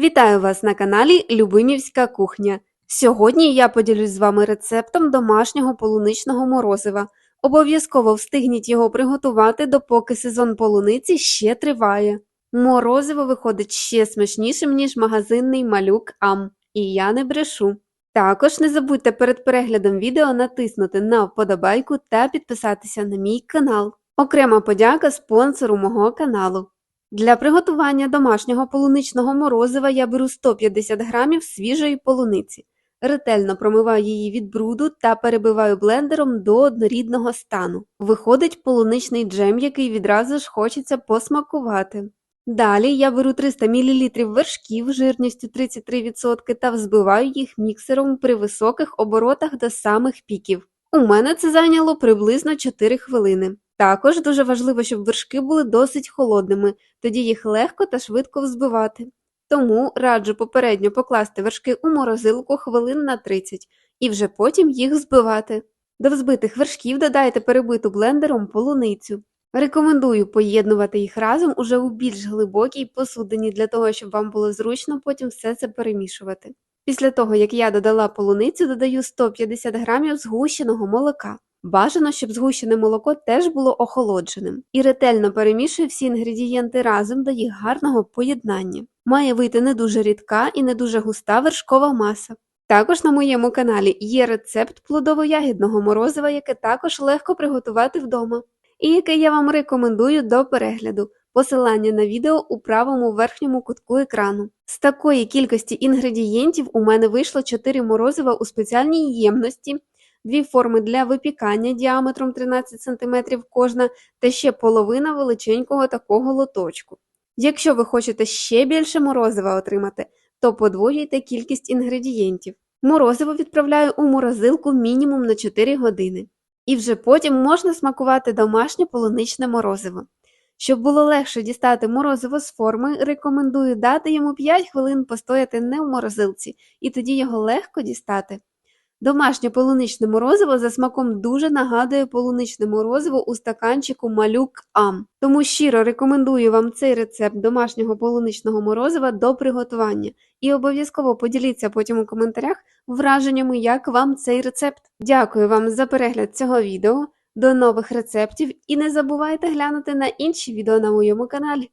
Вітаю вас на каналі Любимівська кухня. Сьогодні я поділюсь з вами рецептом домашнього полуничного морозива. Обов'язково встигніть його приготувати, допоки сезон полуниці ще триває. Морозиво виходить ще смачнішим, ніж магазинний малюк Ам. І я не брешу. Також не забудьте перед переглядом відео натиснути на вподобайку та підписатися на мій канал. Окрема подяка спонсору мого каналу. Для приготування домашнього полуничного морозива я беру 150 грамів свіжої полуниці. Ретельно промиваю її від бруду та перебиваю блендером до однорідного стану. Виходить полуничний джем, який відразу ж хочеться посмакувати. Далі я беру 300 мл вершків жирністю 33% та взбиваю їх міксером при високих оборотах до самих піків. У мене це зайняло приблизно 4 хвилини. Також дуже важливо, щоб вершки були досить холодними, тоді їх легко та швидко взбивати. Тому раджу попередньо покласти вершки у морозилку хвилин на 30 і вже потім їх збивати. До взбитих вершків додайте перебиту блендером полуницю. Рекомендую поєднувати їх разом уже у більш глибокій посудині для того, щоб вам було зручно потім все це перемішувати. Після того, як я додала полуницю, додаю 150 грамів згущеного молока. Бажано, щоб згущене молоко теж було охолодженим. І ретельно перемішую всі інгредієнти разом до їх гарного поєднання. Має вийти не дуже рідка і не дуже густа вершкова маса. Також на моєму каналі є рецепт плодово-ягідного морозива, яке також легко приготувати вдома, і яке я вам рекомендую до перегляду. Посилання на відео у правому верхньому кутку екрану. З такої кількості інгредієнтів у мене вийшло 4 морозива у спеціальній ємності, дві форми для випікання діаметром 13 см кожна та ще половина величенького такого лоточку. Якщо ви хочете ще більше морозива отримати, то подвоюйте кількість інгредієнтів. Морозиво відправляю у морозилку мінімум на 4 години. І вже потім можна смакувати домашнє полуничне морозиво. Щоб було легше дістати морозиво з форми, рекомендую дати йому 5 хвилин постояти не в морозилці, і тоді його легко дістати. Домашнє полуничне морозиво за смаком дуже нагадує полуничне морозиво у стаканчику малюк Ам. Тому щиро рекомендую вам цей рецепт домашнього полуничного морозива до приготування і обов'язково поділіться потім у коментарях враженнями, як вам цей рецепт. Дякую вам за перегляд цього відео. До нових рецептів і не забувайте глянути на інші відео на моєму каналі.